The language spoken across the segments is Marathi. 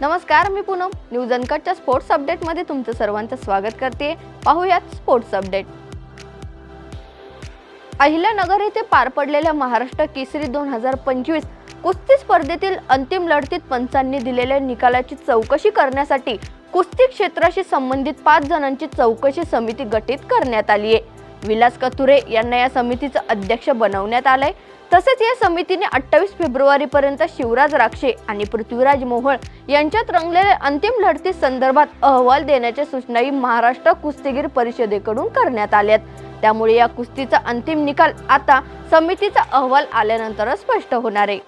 नमस्कार मी पूनम. न्यूज अनकटच्या स्पोर्ट्स अपडेटमध्ये तुमचं सर्वांचं स्वागत करते. पाहूयात स्पोर्ट्स अपडेट अहिल्यानगर येथे पार पडलेल्या महाराष्ट्र केसरी दोन हजार पंचवीस कुस्ती स्पर्धेतील अंतिम लढतीत पंचांनी दिलेल्या निकालाची चौकशी करण्यासाठी कुस्ती क्षेत्राशी संबंधित पाच जणांची चौकशी समिती गठीत करण्यात आली आहे विलास कथुरे यांना या समितीचं अध्यक्ष बनवण्यात आलंय. तसेच या समितीने अठ्ठावीस फेब्रुवारी पर्यंत शिवराज राक्षे आणि पृथ्वीराज मोहोळ यांच्यात रंगलेल्या अंतिम लढती संदर्भात अहवाल देण्याच्या सूचनाही महाराष्ट्र कुस्तीगीर परिषदेकडून करण्यात आल्यात त्यामुळे या कुस्तीचा अंतिम निकाल आता समितीचा अहवाल आल्यानंतरच स्पष्ट होणार आहे.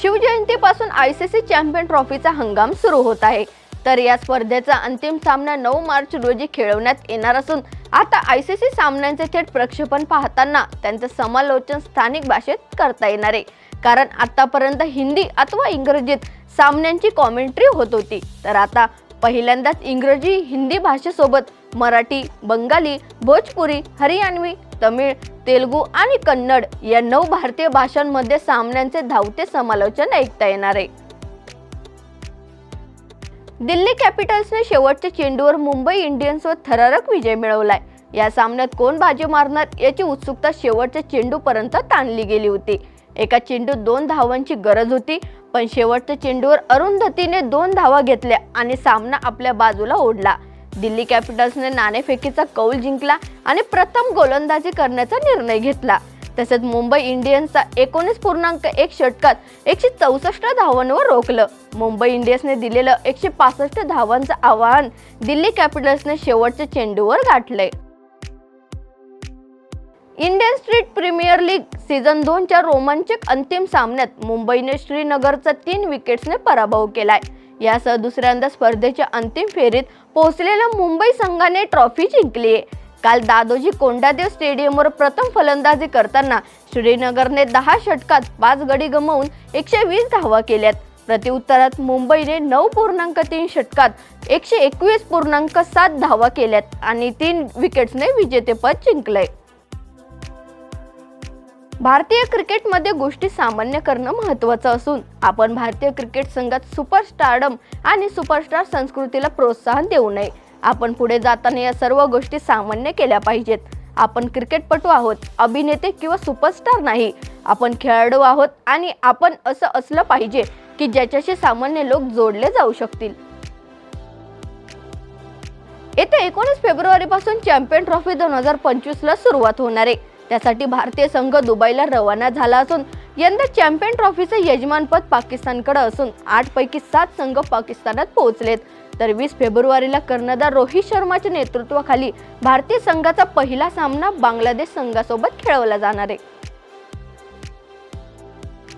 शिवजयंतीपासून आय सी सी चॅम्पियन ट्रॉफीचा हंगाम सुरू होत आहे. तर या स्पर्धेचा अंतिम सामना नऊ मार्च रोजी खेळवण्यात येणार असून आता आय सी सी सामन्यांचे थेट प्रक्षेपण पाहताना त्यांचं समालोचन स्थानिक भाषेत करता येणार आहे. कारण आतापर्यंत हिंदी अथवा इंग्रजीत सामन्यांची कॉमेंट्री होत होती. तर आता पहिल्यांदाच इंग्रजी हिंदी भाषेसोबत मराठी बंगाली भोजपुरी हरियाणवी तमिळ तेलुगू आणि कन्नड या नऊ भारतीय भाषांमध्ये सामन्यांचे धावते समालोचन ऐकता येणार आहे. दिल्ली कॅपिटल्सने शेवटच्या चेंडूवर मुंबई इंडियन्सवर थरारक विजय मिळवलाय. या सामन्यात कोण बाजी मारणार याची उत्सुकता शेवटच्या चेंडूपर्यंत ताणली गेली होती. एका चेंडूत दोन धावांची गरज होती पण शेवटच्या चेंडूवर अरुंधतीने दोन धावा घेतल्या आणि सामना आपल्या बाजूला ओढला. दिल्ली कॅपिटल्सने नाणेफेकीचा कौल जिंकला आणि प्रथम गोलंदाजी करण्याचा निर्णय घेतला. तसेच मुंबई इंडियन्सचा एकोणीस पूर्णांक एक षटकात एकशे चौसष्ट धावांवर रोखलं. मुंबई इंडियन्सने दिलेलं एकशे पासष्ट धावांचं आव्हान दिल्ली कॅपिटल्सने शेवटच्या चेंडूवर गाठलंय. Indian street premier league season दोनच्या रोमांचक अंतिम सामन्यात मुंबईने श्रीनगरचा तीन विकेट्सने पराभव केलाय. यासह दुसऱ्यांदा स्पर्धेच्या अंतिम फेरीत पोहोचलेल्या मुंबई संघाने ट्रॉफी जिंकली आहे काल दादोजी कोंडादेव स्टेडियमवर प्रथम फलंदाजी करताना श्रीनगरने दहा षटकात पाच गडी गमावून एकशे वीस धावा केल्यात. प्रत्युत्तरात मुंबईने नऊ पूर्णांक तीन षटकात एकशे एकवीस पूर्णांक सात धावा केल्यात आणि तीन विकेट्सने विजेतेपद जिंकलंय. भारतीय क्रिकेटमध्ये गोष्टी सामान्य करणं महत्त्वाचं असून आपण भारतीय क्रिकेट संघात सुपरस्टारडम आणि सुपरस्टार संस्कृतीला प्रोत्साहन देऊ नये. आपण पुढे जाताना या सर्व गोष्टी सामान्य केल्या पाहिजेत. आपण क्रिकेटपटू आहोत अभिनेते किंवा सुपरस्टार नाही. आपण खेळाडू आहोत आणि आपण असं असलं पाहिजे की ज्याच्याशी सामान्य लोक जोडले जाऊ शकतील. येत्या एकोणीस फेब्रुवारी पासून चॅम्पियन ट्रॉफी दोन हजार पंचवीस ला सुरुवात होणार आहे. त्यासाठी भारतीय संघ दुबईला रवाना झाला असून यंदा चॅम्पियन ट्रॉफीचं यजमानपद पाकिस्तानकडे असून आठ पैकी सात संघ पाकिस्तानात पोहोचलेत. तर वीस फेब्रुवारीला कर्णधार रोहित शर्माच्या नेतृत्वाखाली भारतीय संघाचा पहिला सामना बांगलादेश संघासोबत खेळवला जाणार आहे.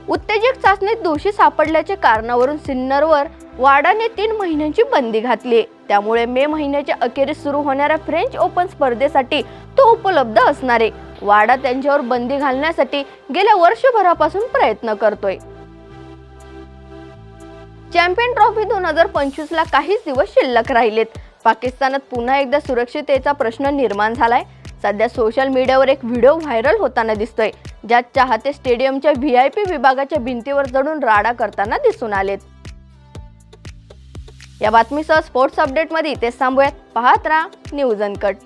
उत्तेजक चाचणीत दोषी सापडल्याच्या कारणावरून सिन्नरवर वाडाने तीन महिन्यांची बंदी घातली आहे. त्यामुळे मे महिन्याच्या अखेरीस सुरू होणाऱ्या फ्रेंच ओपन स्पर्धेसाठी तो उपलब्ध असणार आहे. वाडा त्यांच्यावर बंदी घालण्यासाठी गेल्या वर्षभरापासून प्रयत्न करतोय. चॅम्पियन ट्रॉफी दोन हजार पंचवीसला काहीच दिवस शिल्लक राहिलेत. पाकिस्तानात पुन्हा एकदा सुरक्षिततेचा प्रश्न निर्माण झालाय. सध्या सोशल मीडियावर एक व्हिडिओ व्हायरल होताना दिसतोय ज्यात चाहते स्टेडियमच्या व्ही आय पी विभागाच्या भिंतीवर चढून राडा करताना दिसून आलेत. या बातमीसह स्पोर्ट्स अपडेटमध्ये इथेच थांबूयात. पाहत राहा न्यूज अनकट.